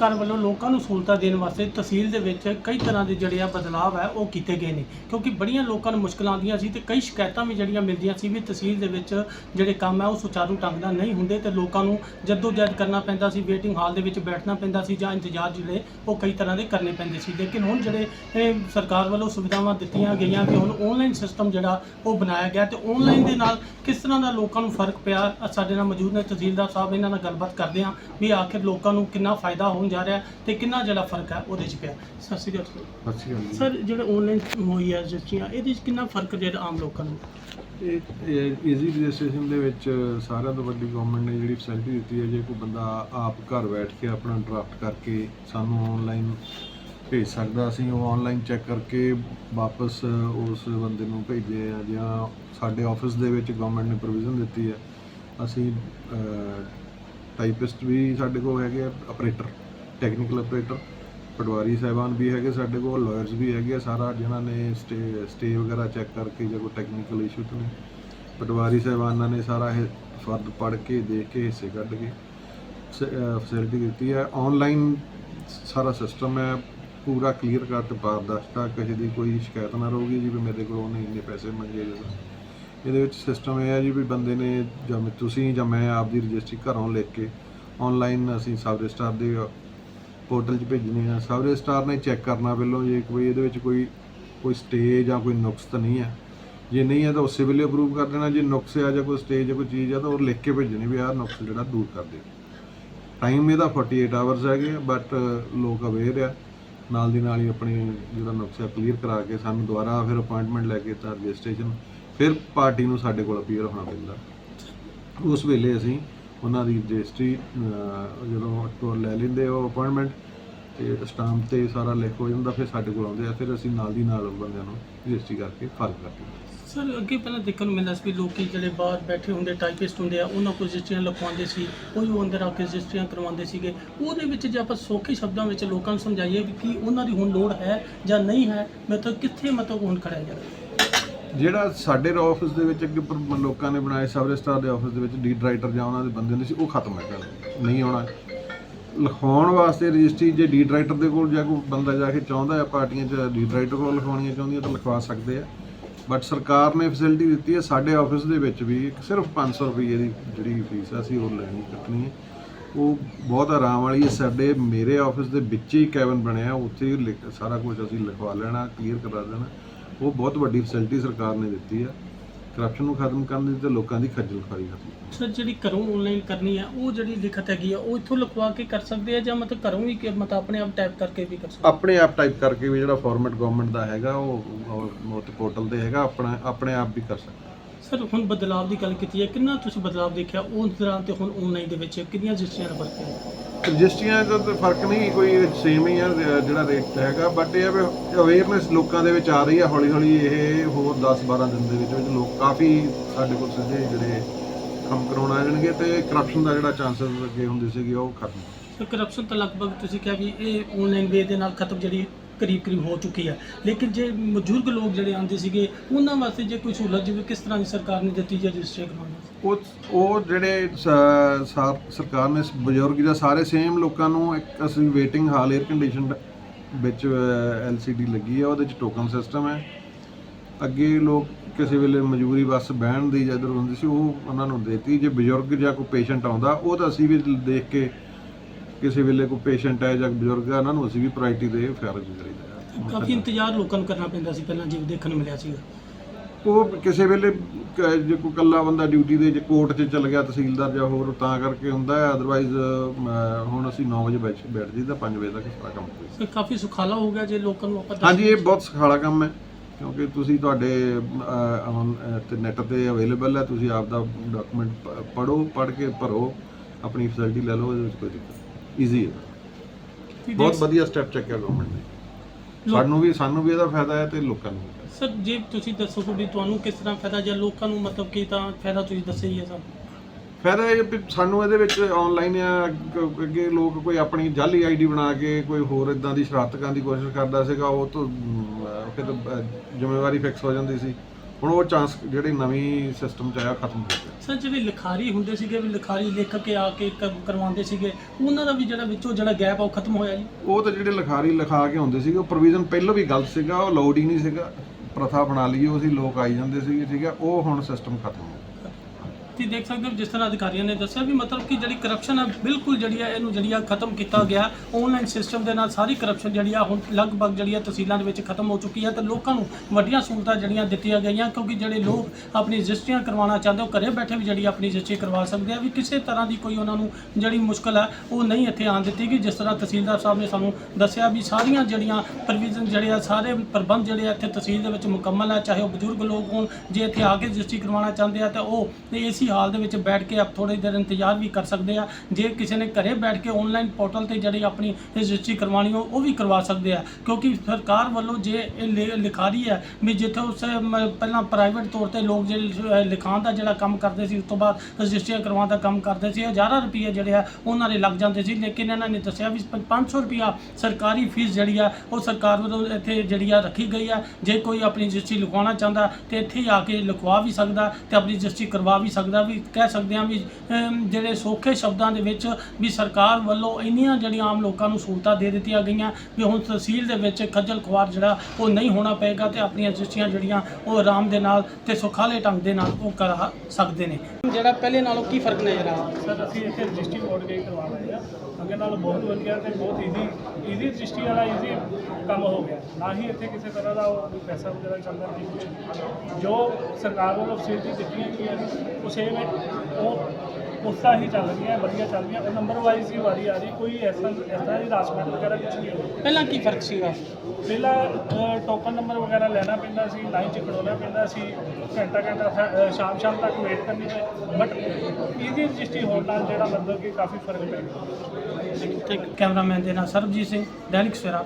ਸਰਕਾਰ ਵੱਲੋਂ ਲੋਕਾਂ ਨੂੰ ਸਹੂਲਤਾਂ ਦੇਣ ਵਾਸਤੇ ਤਹਿਸੀਲ ਦੇ ਵਿੱਚ ਕਈ ਤਰ੍ਹਾਂ ਦੇ ਜਿਹੜੇ ਆ ਬਦਲਾਅ ਹੈ, ਉਹ ਕੀਤੇ ਗਏ ਨੇ। ਕਿਉਂਕਿ ਬੜੀਆਂ ਲੋਕਾਂ ਨੂੰ ਮੁਸ਼ਕਲਾਂ ਆਉਂਦੀਆਂ ਸੀ ਤੇ ਕਈ ਸ਼ਿਕਾਇਤਾਂ ਵੀ ਜਿਹੜੀਆਂ ਮਿਲਦੀਆਂ ਸੀ ਵੀ ਤਹਿਸੀਲ ਦੇ ਵਿੱਚ ਜਿਹੜੇ ਕੰਮ ਹੈ, ਉਹ ਸੁਚਾਰੂ ਢੰਗ ਨਾਲ ਨਹੀਂ ਹੁੰਦੇ ਤੇ ਲੋਕਾਂ ਨੂੰ ਜਦੋਜਹਿਦ ਕਰਨਾ ਪੈਂਦਾ ਸੀ, ਵੇਟਿੰਗ ਹਾਲ ਦੇ ਵਿੱਚ ਬੈਠਣਾ ਪੈਂਦਾ ਸੀ ਜਾਂ ਇੰਤਜ਼ਾਰ ਜਿਹੜੇ, ਉਹ ਕਈ ਤਰ੍ਹਾਂ ਦੇ ਕਰਨੇ ਪੈਂਦੇ ਸੀ। ਲੇਕਿਨ ਹੁਣ ਜਿਹੜੇ ਸਰਕਾਰ ਵੱਲੋਂ ਸੁਵਿਧਾਵਾਂ ਦਿੱਤੀਆਂ ਗਈਆਂ ਕਿ ਹੁਣ ਆਨਲਾਈਨ ਸਿਸਟਮ ਜਿਹੜਾ, ਉਹ ਬਣਾਇਆ ਗਿਆ ਤੇ ਆਨਲਾਈਨ ਦੇ ਨਾਲ ਕਿਸ ਤਰ੍ਹਾਂ ਦਾ ਲੋਕਾਂ ਨੂੰ ਫ਼ਰਕ ਪਿਆ ਸਾਡੇ ਨਾਲ ਮੌਜੂਦ ਨੇ ਤਹਿਸੀਲਦਾਰ ਸਾਹਿਬ, ਇਹਨਾਂ ਨਾਲ ਗੱਲਬਾਤ ਕਰਦੇ ਹਾਂ ਵੀ ਆਖਿਰ ਲੋਕਾਂ ਨੂੰ ਕਿੰਨਾ ਫਾਇਦਾ ਹੋਣ ਜਾ ਰਿਹਾ ਤੇ ਕਿੰਨਾ ਜਿਹੜਾ ਫ਼ਰਕ ਹੈ ਉਹਦੇ 'ਚ ਪਿਆ। ਸਤਿ ਸ਼੍ਰੀ ਅਕਾਲ ਸਰ ਜਿਹੜੇ ਆਨਲਾਈਨ ਹੋਈ ਹੈ ਰਜਿਸਟਰੀਆਂ ਇਹਦੇ 'ਚ ਕਿੰਨਾ ਫ਼ਰਕ ਜਿਹੜਾ ਆਮ ਲੋਕਾਂ ਨੂੰ? ਇਹ ਈਜ਼ੀ ਰਜਿਸਟ੍ਰੇਸ਼ਨ ਦੇ ਵਿੱਚ ਸਾਰਿਆਂ ਤੋਂ ਵੱਡੀ ਗਵਰਨਮੈਂਟ ਨੇ ਜਿਹੜੀ ਫੈਸਿਲਿਟੀ ਦਿੱਤੀ ਹੈ ਜੇ ਕੋਈ ਬੰਦਾ ਆਪ ਘਰ ਬੈਠ ਕੇ ਆਪਣਾ ਡਰਾਫਟ ਕਰਕੇ ਸਾਨੂੰ ਆਨਲਾਈਨ ਭੇਜ ਸਕਦਾ ਅਸੀਂ ਉਹ ਆਨਲਾਈਨ ਚੈੱਕ ਕਰਕੇ ਵਾਪਸ ਉਸ ਬੰਦੇ ਨੂੰ ਭੇਜੇ ਆ ਜਾਂ ਸਾਡੇ ਆਫਿਸ ਦੇ ਵਿੱਚ ਗਵਰਨਮੈਂਟ ਨੇ ਪ੍ਰੋਵੀਜ਼ਨ ਦਿੱਤੀ ਹੈ। ਅਸੀਂ ਟਾਈਪਿਸਟ ਵੀ ਸਾਡੇ ਕੋਲ ਹੈਗੇ ਆਪਰੇਟਰ ਟੈਕਨੀਕਲ ਆਪਰੇਟਰ ਪਟਵਾਰੀ ਸਾਹਿਬਾਨ ਵੀ ਹੈਗੇ ਸਾਡੇ ਕੋਲ ਲਾਇਰਸ ਵੀ ਹੈਗੇ ਆ, ਸਾਰਾ ਜਿਨ੍ਹਾਂ ਨੇ ਸਟੇ ਸਟੇ ਵਗੈਰਾ ਚੈੱਕ ਕਰਕੇ ਜਾਂ ਕੋਈ ਟੈਕਨੀਕਲ ਇਸ਼ੂ ਤੋਂ ਪਟਵਾਰੀ ਸਾਹਿਬਾਨਾਂ ਨੇ ਸਾਰਾ ਇਹ ਫਰਦ ਪੜ੍ਹ ਕੇ ਦੇਖ ਕੇ ਹਿੱਸੇ ਕੱਢ ਕੇ ਫੈਸਿਲਿਟੀ ਦਿੱਤੀ ਹੈ। ਆਨਲਾਈਨ ਸਾਰਾ ਸਿਸਟਮ ਹੈ ਪੂਰਾ ਕਲੀਅਰ ਕੱਟ ਪਾਰਦਰਸ਼ਤਾ ਕਿਸੇ ਦੀ ਕੋਈ ਸ਼ਿਕਾਇਤ ਨਾ ਰਹੂਗੀ ਜੀ ਵੀ ਮੇਰੇ ਕੋਲ ਉਹਨੇ ਇੰਨੇ ਪੈਸੇ ਮੰਗੇ ਜੀ ਇਹਦੇ ਵਿੱਚ ਸਿਸਟਮ ਇਹ ਹੈ ਜੀ ਵੀ ਬੰਦੇ ਨੇ ਜਾਂ ਤੁਸੀਂ ਜਾਂ ਮੈਂ ਆਪਦੀ ਰਜਿਸਟਰੀ ਘਰੋਂ ਲਿਖ ਕੇ ਆਨਲਾਈਨ ਅਸੀਂ ਸਬ ਰਜਿਸਟਰ ਦੇ ਪੋਰਟਲ 'ਚ ਭੇਜਣੀ ਆ। ਸਬ ਰਜਿਸਟਰ ਨੇ ਚੈੱਕ ਕਰਨਾ ਪਹਿਲਾਂ ਜੇ ਕੋਈ ਇਹਦੇ ਵਿੱਚ ਕੋਈ ਕੋਈ ਸਟੇ ਜਾਂ ਕੋਈ ਨੁਕਸ ਤਾਂ ਨਹੀਂ ਹੈ ਜੇ ਨਹੀਂ ਹੈ ਤਾਂ ਉਸੇ ਵੇਲੇ ਅਪਰੂਵ ਕਰ ਦੇਣਾ। ਜੇ ਨੁਕਸ ਆ ਜਾਂ ਕੋਈ ਸਟੇ ਜਾਂ ਕੋਈ ਚੀਜ਼ ਆ ਤਾਂ ਉਹ ਲਿਖ ਕੇ ਭੇਜਣੀ ਵੀ ਆਹ ਨੁਕਸ ਜਿਹੜਾ ਦੂਰ ਕਰ ਦਿਓ ਟਾਈਮ ਇਹਦਾ 48 ਆਵਰਸ ਹੈਗੇ ਬਟ ਲੋਕ ਅਵੇਅਰ ਆ। ਨਾਲ ਦੀ ਨਾਲ ਹੀ ਆਪਣੀ ਜਿਹੜਾ ਨੁਕਸਾ ਕਲੀਅਰ ਕਰਾ ਕੇ ਸਾਨੂੰ ਦੁਬਾਰਾ ਫਿਰ ਅਪਾਇੰਟਮੈਂਟ ਲੈ ਕੇ ਤਾਂ ਰਜਿਸਟ੍ਰੇਸ਼ਨ ਫਿਰ ਪਾਰਟੀ ਨੂੰ ਸਾਡੇ ਕੋਲ ਅਪੀਅਰ ਹੋਣਾ ਪੈਂਦਾ। ਉਸ ਵੇਲੇ ਅਸੀਂ ਉਹਨਾਂ ਦੀ ਰਜਿਸਟਰੀ ਜਦੋਂ ਤੋਂ ਲੈ ਲੈਂਦੇ ਉਹ ਅਪਾਇੰਟਮੈਂਟ ਤੇ ਸਟਾਂਪ ਤੇ ਸਾਰਾ ਲਿਖ ਹੋ ਜਾਂਦਾ ਫਿਰ ਸਾਡੇ ਕੋਲ ਆਉਂਦੇ ਆ ਫਿਰ ਅਸੀਂ ਨਾਲ ਦੀ ਨਾਲ ਬੰਦਿਆਂ ਨੂੰ ਰਜਿਸਟਰੀ ਕਰਕੇ ਫ਼ਰਕ ਕਰਦੇ ਹਾਂ ਸਰ ਅੱਗੇ ਪਹਿਲਾਂ ਦੇਖਣ ਨੂੰ ਮਿਲਦਾ ਸੀ ਵੀ ਲੋਕੀ ਜਿਹੜੇ ਬਾਹਰ ਬੈਠੇ ਹੁੰਦੇ ਟਾਈਪਿਸਟ ਹੁੰਦੇ ਆ ਉਹਨਾਂ ਕੋਲ ਰਜਿਸਟਰੀਆਂ ਲਿਖਵਾਉਂਦੇ ਸੀ ਉਹ ਹੀ ਅੰਦਰ ਆ ਕੇ ਰਜਿਸਟਰੀਆਂ ਕਰਵਾਉਂਦੇ ਸੀਗੇ। ਉਹਦੇ ਵਿੱਚ ਜੇ ਆਪਾਂ ਸੌਖੇ ਸ਼ਬਦਾਂ ਵਿੱਚ ਲੋਕਾਂ ਨੂੰ ਸਮਝਾਈਏ ਵੀ ਕੀ ਉਹਨਾਂ ਦੀ ਹੁਣ ਲੋੜ ਹੈ ਜਾਂ ਨਹੀਂ ਹੈ ਮਤਲਬ ਕਿੱਥੇ ਮਤਲਬ ਹੁਣ ਖੜਿਆ ਜਾਵੇ? ਜਿਹੜਾ ਸਾਡੇ ਆਫਿਸ ਦੇ ਵਿੱਚ ਅੱਗੇ ਲੋਕਾਂ ਨੇ ਬਣਾਏ ਸਬ ਰਜਿਸਟਰ ਦੇ ਆਫਿਸ ਦੇ ਵਿੱਚ ਡੀਡ ਰਾਈਟਰ ਜਾਂ ਉਹਨਾਂ ਦੇ ਬੰਦੇ ਹੁੰਦੇ ਸੀ ਉਹ ਖਤਮ ਹੈ। ਨਹੀਂ ਆਉਣਾ। ਲਿਖਾਉਣ ਵਾਸਤੇ ਰਜਿਸਟਰੀ ਜੇ ਡੀਡ ਰਾਈਟਰ ਦੇ ਕੋਲ ਜਾਂ ਕੋਈ ਬੰਦਾ ਜਾ ਕੇ ਚਾਹੁੰਦਾ ਹੈ, ਪਾਰਟੀਆਂ 'ਚ ਡੀਡ ਰਾਈਟਰ ਕੋਲ ਲਿਖਵਾਉਣੀਆਂ ਚਾਹੁੰਦੀਆਂ ਤਾਂ ਲਿਖਵਾ ਸਕਦੇ ਆ। ਬਟ ਸਰਕਾਰ ਨੇ ਫੈਸਿਲਿਟੀ ਦਿੱਤੀ ਹੈ, ਸਾਡੇ ਆਫਿਸ ਦੇ ਵਿੱਚ ਵੀ ਇੱਕ ਸਿਰਫ 500 ਰੁਪਏ ਦੀ ਜਿਹੜੀ ਫੀਸ ਆ, ਅਸੀਂ ਉਹ ਲੈਣੀ, ਕੱਟਣੀ ਹੈ। ਉਹ ਬਹੁਤ ਆਰਾਮ ਵਾਲੀ ਹੈ, ਸਾਡੇ ਮੇਰੇ ਆਫਿਸ ਦੇ ਵਿੱਚ ਹੀ ਕੈਬਨ ਬਣਿਆ ਉੱਥੇ ਹੀ ਲਿਖ- ਸਾਰਾ ਕੁਝ ਅਸੀਂ ਲਿਖਵਾ ਲੈਣਾ ਕਲੀਅਰ ਕਰਾ ਦੇਣਾ। ਉਹ ਬਹੁਤ ਵੱਡੀ ਫੈਸਿਲਿਟੀ ਸਰਕਾਰ ਨੇ ਦਿੱਤੀ ਆ ਕਰਪਸ਼ਨ ਨੂੰ ਖਤਮ ਕਰਨ ਦੀ ਤੇ ਲੋਕਾਂ ਦੀ ਖੱਜਲ ਖੁਆਰੀ ਖਤਮ ਸਰ ਜਿਹੜੀ ਘਰੋਂ ਆਨਲਾਈਨ ਕਰਨੀ ਹੈ ਉਹ ਜਿਹੜੀ ਲਿਖਤ ਹੈਗੀ ਆ ਉਹ ਇੱਥੋਂ ਲਿਖਵਾ ਕੇ ਕਰ ਸਕਦੇ ਆ ਜਾਂ ਮਤਲਬ ਘਰੋਂ ਵੀ ਕਿ- ਮਤਲਬ ਆਪਣੇ ਆਪ ਟਾਈਪ ਕਰਕੇ ਵੀ ਕਰ ਸਕਦੇ ਆਪਣੇ ਆਪ ਟਾਈਪ ਕਰਕੇ ਵੀ ਜਿਹੜਾ ਫਾਰਮੈਟ ਗਵਰਨਮੈਂਟ ਦਾ ਹੈਗਾ ਉਹ ਉਹ ਪੋਰਟਲ ਤੇ ਹੈਗਾ ਆਪਣਾ ਆਪਣੇ ਆਪ ਵੀ ਕਰ ਸਕਦੇ ਸਰ ਹੁਣ ਬਦਲਾਵ ਦੀ ਗੱਲ ਕੀਤੀ ਹੈ ਕਿੰਨਾ ਤੁਸੀਂ ਬਦਲਾਵ ਦੇਖਿਆ ਉਸ ਦੌਰਾਨ ਤੇ ਹੁਣ ਆਨਲਾਈਨ ਦੇ ਵਿੱਚ ਕਿੰਨੀਆਂ ਰਜਿਸਟਰੀਆਂ ਦਾ ਫ਼ਰਕ ਹੈ? ਰਜਿਸਟਰੀਆਂ ਦਾ ਤਾਂ ਫ਼ਰਕ ਨਹੀਂ ਕੋਈ ਸੇਮ ਹੀ ਆ ਜਿਹੜਾ ਰੇਟ ਹੈਗਾ ਬਟ ਇਹ ਆ ਵੀ ਅਵੇਅਰਨੈਸ ਲੋਕਾਂ ਦੇ ਵਿੱਚ ਆ ਰਹੀ ਹੈ ਹੌਲੀ ਹੌਲੀ ਇਹ ਹੋਰ 10 12 ਦਿਨ ਦੇ ਵਿੱਚ ਵਿੱਚ ਲੋਕ ਕਾਫੀ ਸਾਡੇ ਕੋਲ ਸਿੱਧੇ ਜਿਹੜੇ ਕੰਮ ਕਰਾਉਣ ਆ ਜਾਣਗੇ ਤੇ ਕਰਪਸ਼ਨ ਦਾ ਜਿਹੜਾ ਚਾਂਸਸ ਅੱਗੇ ਹੁੰਦੇ ਸੀਗੇ ਉਹ ਖਤਮ ਸਰ ਕਰਪਸ਼ਨ ਤਾਂ ਲਗਭਗ ਤੁਸੀਂ ਕਿਹਾ ਵੀ ਇਹ ਆਨਲਾਈਨ ਵੇ ਦੇ ਨਾਲ ਖਤਮ ਜਿਹੜੀ ਕਰੀਬ ਕਰੀਬ ਹੋ ਚੁੱਕੀ ਹੈ ਲੇਕਿਨ ਜੇ ਬਜ਼ੁਰਗ ਲੋਕ ਜਿਹੜੇ ਆਉਂਦੇ ਸੀਗੇ ਉਹਨਾਂ ਵਾਸਤੇ ਜੇ ਕੋਈ ਸਹੂਲਤ ਜਿਵੇਂ ਕਿਸ ਤਰ੍ਹਾਂ ਦੀ ਸਰਕਾਰ ਨੇ ਦਿੱਤੀ ਜਾਂ ਰਜਿਸਟਰੀ ਕਰਵਾਉਣਾ ਉਹ ਉਹ ਜਿਹੜੇ ਸਰਕਾਰ ਨੇ ਬਜ਼ੁਰਗ ਜਾਂ ਸਾਰੇ ਸੇਮ ਲੋਕਾਂ ਨੂੰ ਇੱਕ ਅਸੀਂ ਵੇਟਿੰਗ ਹਾਲ 에ਅਰ ਕੰਡੀਸ਼ਨਡ ਵਿੱਚ ਐਲਸੀਡੀ ਲੱਗੀ ਹੈ ਉਹਦੇ ਚ ਟੋਕਨ ਸਿਸਟਮ ਹੈ। ਅੱਗੇ ਲੋਕ ਕਿਸੇ ਵੇਲੇ ਮਜਬੂਰੀ ਬੱਸ ਬਹਿਣ ਦੀ ਜਦੋਂ ਹੁੰਦੀ ਸੀ, ਉਹ ਉਹਨਾਂ ਨੂੰ ਦੇਤੀ। ਜੇ ਬਜ਼ੁਰਗ ਜਾਂ ਕੋਈ ਪੇਸ਼ੈਂਟ ਆਉਂਦਾ, ਉਹ ਤਾਂ ਅਸੀਂ ਵੀ ਦੇਖ ਕੇ ਕਿਸੇ ਵੇਲੇ ਕੋਈ ਪੇਸ਼ੈਂਟ ਹੈ ਜਾਂ ਬਜ਼ੁਰਗ ਹੈ ਉਹਨਾਂ ਨੂੰ ਅਸੀਂ ਵੀ ਪ੍ਰਾਇੋਰਟੀ ਦੇ ਫੈਰਜ ਕਰੀਦਾ। ਕਾਫੀ ਇੰਤਜ਼ਾਰ ਲੋਕਾਂ ਨੂੰ ਕਰਨਾ ਪੈਂਦਾ ਸੀ, ਪਹਿਲਾਂ ਜਿਵੇਂ ਦੇਖਣ ਨੂੰ ਮਿਲਿਆ ਸੀਗਾ। ਉਹ ਕਿਸੇ ਵੇਲੇ ਕ- ਜੇ ਕੋਈ ਇਕੱਲਾ ਬੰਦਾ ਡਿਊਟੀ ਦੇ ਜੇ ਕੋਰਟ 'ਚ ਚਲ ਗਿਆ ਤਹਿਸੀਲਦਾਰ ਜਾਂ ਹੋਰ ਤਾਂ ਕਰਕੇ ਹੁੰਦਾ ਹੈ। ਅਦਰਵਾਈਜ਼ ਹੁਣ ਅਸੀਂ 9 ਵਜੇ ਬੈਠ ਬੈਠ ਜੀਦਾ 5 ਵਜੇ ਤੱਕ ਸਾਰਾ ਕੰਮ ਹੋ ਸਰ ਕਾਫੀ ਸੁਖਾਲਾ ਹੋ ਗਿਆ ਜੇ ਲੋਕਾਂ ਨੂੰ ਆਪਾਂ ਹਾਂਜੀ ਇਹ ਬਹੁਤ ਸਖਾਲਾ ਕੰਮ ਹੈ ਕਿਉਂਕਿ ਤੁਸੀਂ ਤੁਹਾਡੇ ਅਹ, on, ਅਹ, ਤੇ ਨੈਟ ਤੇ ਅਵੇਲੇਬਲ ਹੈ ਤੁਸੀਂ ਆਪ ਦਾ ਡਾਕੂਮੈਂਟ ਪੜੋ ਪੜ ਕੇ ਭਰੋ ਆਪਣੀ ਫੈਸਿਲਿਟੀ ਲੈ ਲਓ ਇਹਦੇ ਵਿੱਚ ਕੋਈ ਦਿੱਕਤ। ਈਜ਼ੀ ਹੈ। ਬਹੁਤ ਵਧੀਆ ਸਟੈਪ ਚੱਕਿਆ ਗਵਰਨਮੈਂਟ ਨੇ। ਸਾਨੂੰ ਵੀ ਸਾਨੂੰ ਵੀ ਇਹਦਾ ਫਾਇਦਾ ਹੈ ਤੇ ਲੋਕਾਂ ਨੂੰ ਵੀ ਸਰ ਜੇ ਤੁਸੀਂ ਦੱਸੋ ਵੀ ਤੁਹਾਨੂੰ ਕਿਸ ਤਰ੍ਹਾਂ ਫਾਇਦਾ ਜਾਂ ਲੋਕਾਂ ਨੂੰ ਮਤਲਬ ਕੀ ਤਾਂ ਫਾਇਦਾ ਤੁਸੀਂ ਦੱਸਿਆ ਹੀ ਹੈ ਸਾਨੂੰ ਫਾਇਦਾ ਇਹ ਵੀ ਸਾਨੂੰ ਇਹਦੇ ਵਿੱਚ ਆਨਲਾਈਨ ਅੱਗੇ ਲੋਕ ਕੋਈ ਆਪਣੀ ਜਾਲੀ ਆਈਡੀ ਬਣਾ ਕੇ ਕੋਈ ਹੋਰ ਇਦਾਂ ਦੀ ਸ਼ਰਾਰਤ ਕਰਨ ਦੀ ਕੋਸ਼ਿਸ਼ ਕਰਦਾ ਸੀਗਾ ਉਹ ਤੋਂ ਫਿਰ ਜ਼ਿੰਮੇਵਾਰੀ ਫਿਕਸ ਹੋ ਜਾਂਦੀ ਸੀ। ਹੁਣ ਉਹ ਚਾਂਸ ਜਿਹੜੀ ਨਵੀਂ ਸਿਸਟਮ ਚ ਆਇਆ ਖਤਮ ਹੋ ਗਿਆ। ਸਰ ਜਿਹੜੇ ਲਿਖਾਰੀ ਹੁੰਦੇ ਸੀਗੇ ਵੀ ਲਿਖਾਰੀ ਲਿਖ ਕੇ ਆ ਕੇ ਕ- ਕਰਵਾਉਂਦੇ ਸੀਗੇ ਉਹਨਾਂ ਦਾ ਵੀ ਜਿਹੜਾ ਵਿੱਚੋਂ ਜਿਹੜਾ ਗੈਪ ਆ ਉਹ ਖਤਮ ਹੋਇਆ ਜੀ? ਉਹ ਤਾਂ ਜਿਹੜੇ ਲਿਖਾਰੀ ਲਿਖਾ ਕੇ ਹੁੰਦੇ ਸੀਗੇ ਉਹ ਪ੍ਰੋਵੀਜ਼ਨ ਪਹਿਲਾਂ ਵੀ ਗਲਤ ਸੀਗਾ ਉਹ ਲਾਊਡ ਹੀ ਨਹੀਂ ਸੀਗਾ। ਪ੍ਰਥਾ ਬਣਾ ਲਈ ਉਹ ਸੀ ਲੋਕ ਆਈ ਜਾਂਦੇ ਸੀਗੇ ਠੀਕ ਹੈ ਉਹ ਹੁਣ ਸਿਸਟਮ ਖਤਮ ਹੋ ਗਿਆ। ਤੁਸੀਂ ਦੇਖ ਸਕਦੇ ਹੋ, ਜਿਸ ਤਰ੍ਹਾਂ ਅਧਿਕਾਰੀਆਂ ਨੇ ਦੱਸਿਆ ਵੀ ਮਤਲਬ ਕਿ ਜਿਹੜੀ ਕਰਪਸ਼ਨ ਹੈ ਬਿਲਕੁਲ ਜਿਹੜੀ ਹੈ ਇਹਨੂੰ ਜਿਹੜੀ ਆ ਖਤਮ ਕੀਤਾ ਗਿਆ। ਆਨਲਾਈਨ ਸਿਸਟਮ ਦੇ ਨਾਲ ਸਾਰੀ ਕਰਪਸ਼ਨ ਜਿਹੜੀ ਆ, ਹੁਣ ਲਗਭਗ ਜਿਹੜੀ ਆ ਤਹਿਸੀਲਾਂ ਦੇ ਵਿੱਚ ਖਤਮ ਹੋ ਚੁੱਕੀ ਹੈ ਤੇ ਲੋਕਾਂ ਨੂੰ ਵੱਡੀਆਂ ਸਹੂਲਤਾਂ ਜਿਹੜੀਆਂ ਦਿੱਤੀਆਂ ਗਈਆਂ, ਕਿਉਂਕਿ ਜਿਹੜੇ ਲੋਕ ਆਪਣੀ ਰਜਿਸਟਰੀਆਂ ਕਰਵਾਉਣਾ ਚਾਹੁੰਦੇ ਉਹ ਘਰੇ ਬੈਠੇ ਵੀ ਜਿਹੜੀ ਆਪਣੀ ਰਜਿਸਟਰੀ ਕਰਵਾ ਸਕਦੇ ਆ, ਵੀ ਕਿਸੇ ਤਰ੍ਹਾਂ ਦੀ ਕੋਈ ਉਹਨਾਂ ਨੂੰ ਜਿਹੜੀ ਮੁਸ਼ਕਲ ਹੈ ਉਹ ਨਹੀਂ ਇੱਥੇ ਆਉਣ ਦਿੱਤੀ ਗਈ। ਜਿਸ ਤਰ੍ਹਾਂ ਤਹਿਸੀਲਦਾਰ ਸਾਹਿਬ ਨੇ ਸਾਨੂੰ ਦੱਸਿਆ ਵੀ ਸਾਰੀਆਂ ਜਿਹੜੀਆਂ ਪ੍ਰੋਵੀਜ਼ਨ ਜਿਹੜੇ ਆ, ਸਾਰੇ ਪ੍ਰਬੰਧ ਜਿਹੜੇ ਆ ਇੱਥੇ ਤਹਿਸੀਲ ਦੇ ਵਿੱਚ ਮੁਕੰਮਲ ਹੈ ਚਾਹੇ ਉਹ ਬਜ਼ੁਰਗ ਲੋਕ ਹੋਣ, ਜੇ ਇੱਥੇ ਆ ਕੇ ਰਜਿਸਟਰੀ ਕਰਵਾਉਣਾ ਚਾਹੁੰਦੇ ਆ, ਤਾਂ ਉਹ ਏਸੀ ਹਾਲ ਦੇ ਵਿੱਚ ਬੈਠ ਕੇ ਆਪ ਥੋੜੀ ਦੇਰ ਇੰਤਜ਼ਾਰ ਵੀ ਕਰ ਸਕਦੇ ਆ। ਜੇ ਕਿਸੇ ਨੇ ਘਰੇ ਬੈਠ ਕੇ ਆਨਲਾਈਨ ਪੋਰਟਲ ਤੇ ਜਿਹੜੀ ਆਪਣੀ ਰਜਿਸਟਰੀ ਕਰਵਾਉਣੀ ਹੋ, ਉਹ ਵੀ ਕਰਵਾ ਸਕਦੇ ਆ। ਕਿਉਂਕਿ ਸਰਕਾਰ ਵੱਲੋਂ ਜੇ ਇਹ ਲਿ- ਲਿਖਾਰੀ ਹੈ ਵੀ ਜਿੱਥੇ ਉਸ ਪਹਿਲਾਂ ਪ੍ਰਾਈਵੇਟ ਤੌਰ ਤੇ ਲੋਕ ਜਿਹੜੇ ਲਿਖਾਣ ਦਾ ਜਿਹੜਾ ਕੰਮ ਕਰਦੇ ਸੀ, ਉਸ ਤੋਂ ਬਾਅਦ ਰਜਿਸਟਰੀਆਂ ਕਰਵਾਉਣ ਦਾ ਕੰਮ ਕਰਦੇ ਸੀ, ਹਜ਼ਾਰਾਂ ਰੁਪਏ ਜਿਹੜੇ ਆ, ਉਹਨਾਂ ਦੇ ਲੱਗ ਜਾਂਦੇ ਸੀ। ਲੇਕਿਨ ਇਹਨਾਂ ਨੇ ਦੱਸਿਆ ਵੀ 500 ਰੁਪਿਆ ਸਰਕਾਰੀ ਫੀਸ ਜਿਹੜੀ ਆ, ਉਹ ਸਰਕਾਰ ਵੱਲੋਂ ਇੱਥੇ ਜਿਹੜੀ ਆ ਰੱਖੀ ਗਈ ਆ। ਜੇ ਕੋਈ ਆਪਣੀ ਰਜਿਸਟਰੀ ਲਿਖਵਾਉਣਾ ਚਾਹੁੰਦਾ ਤੇ ਇੱਥੇ ਹੀ ਆ ਕੇ ਲਿਖਵਾ ਵੀ ਸਕਦਾ ਤੇ ਆਪਣੀ ਰਜਿਸਟਰੀ ਕਰਵਾ ਵੀ ਸਕਦਾ। ਵੀ ਕਹਿ ਸਕਦੇ ਆ ਵੀ ਜਿਹੜੇ ਸੌਖੇ ਸ਼ਬਦਾਂ ਦੇ ਵਿੱਚ ਵੀ ਸਰਕਾਰ ਵੱਲੋਂ ਇੰਨੀਆਂ ਜਿਹੜੀਆਂ ਆਮ ਲੋਕਾਂ ਨੂੰ ਸਹੂਲਤਾਂ ਦੇ ਦਿੱਤੀਆਂ ਗਈਆਂ ਵੀ ਹੁਣ ਤਹਿਸੀਲ ਦੇ ਵਿੱਚ ਖੱਜਲ ਖੁਆਰ ਜਿਹੜਾ ਉਹ ਨਹੀਂ ਹੋਣਾ ਪਏਗਾ ਤੇ ਆਪਣੀਆਂ ਰਜਿਸਟਰੀਆਂ ਜਿਹੜੀਆਂ ਉਹ ਆਰਾਮ ਦੇ ਨਾਲ ਤੇ ਸੁਖਾਲੇ ਢੰਗ ਦੇ ਨਾਲ ਉਹ ਕਰਾ ਸਕਦੇ ਨੇ। ਜਿਹੜਾ ਪਹਿਲੇ ਨਾਲੋਂ ਕੀ ਫ਼ਰਕ ਨਜ਼ਰ ਆ? ਸਰ, ਅਸੀਂ ਇੱਥੇ ਰਜਿਸਟਰੀ ਬੋਰਡ ਗਈ ਕਰਵਾ ਰਹੇ ਆ ਅੱਗੇ ਨਾਲ ਬਹੁਤ ਵਧੀਆ ਤੇ ਬਹੁਤ ਈਜ਼ੀ ਈਜ਼ੀ ਰਜਿਸਟਰੀ ਵਾਲਾ ਈਜ਼ੀ ਕੰਮ ਹੋ ਗਿਆ। ਨਾ ਹੀ ਇੱਥੇ ਕਿਸੇ ਤਰ੍ਹਾਂ ਦਾ ਉਹ ਕੋਈ ਪੈਸਾ ਵਗੈਰਾ ਚੱਲਦਾ ਨਹੀਂ ਕੁਛ। ਜੋ ਸਰਕਾਰ ਵੱਲੋਂ ਫੈਸਿਲਿਟੀ ਦਿੱਤੀਆਂ ਗਈਆਂ ਨੇ ਉਹ ਸੇਮ ਹੈ ਉਹ ਉਸਦਾ ਹੀ ਚੱਲ ਰਹੀਆਂ ਵਧੀਆ ਚੱਲ ਰਹੀਆਂ ਉਹ ਨੰਬਰ ਵਾਈਜ਼ ਹੀ ਵਾਰੀ ਆ ਰਹੀ ਕੋਈ ਐਸਾ ਐਸਾ ਹੀ ਰਾਸਮੈਂਟ ਵਗੈਰਾ ਕੁਝ ਨਹੀਂ ਹੋਇਆ ਪਹਿਲਾਂ ਕੀ ਫ਼ਰਕ ਸੀਗਾ? ਪਹਿਲਾਂ ਟੋਕਨ ਨੰਬਰ ਵਗੈਰਾ ਲੈਣਾ ਪੈਂਦਾ ਸੀ ਲਾਈਨ 'ਚ ਖੜੋਣਾ ਪੈਂਦਾ ਸੀ ਘੰਟਾ ਘੰਟਾ ਸ਼ਾਮ ਸ਼ਾਮ ਤੱਕ ਵੇਟ ਕਰਨੀ ਪਈ ਬਟ ਈਜ਼ੀ ਰਜਿਸਟਰੀ ਹੋਣ ਨਾਲ ਜਿਹੜਾ ਮਤਲਬ ਕਿ ਕਾਫੀ ਫ਼ਰਕ ਪੈ ਗਿਆ। ਕੈਮਰਾਮੈਨ ਦੇ ਨਾਲ ਸਰਬਜੀਤ ਸਿੰਘ ਦੈਨਿਕ ਸਵੇਰਾ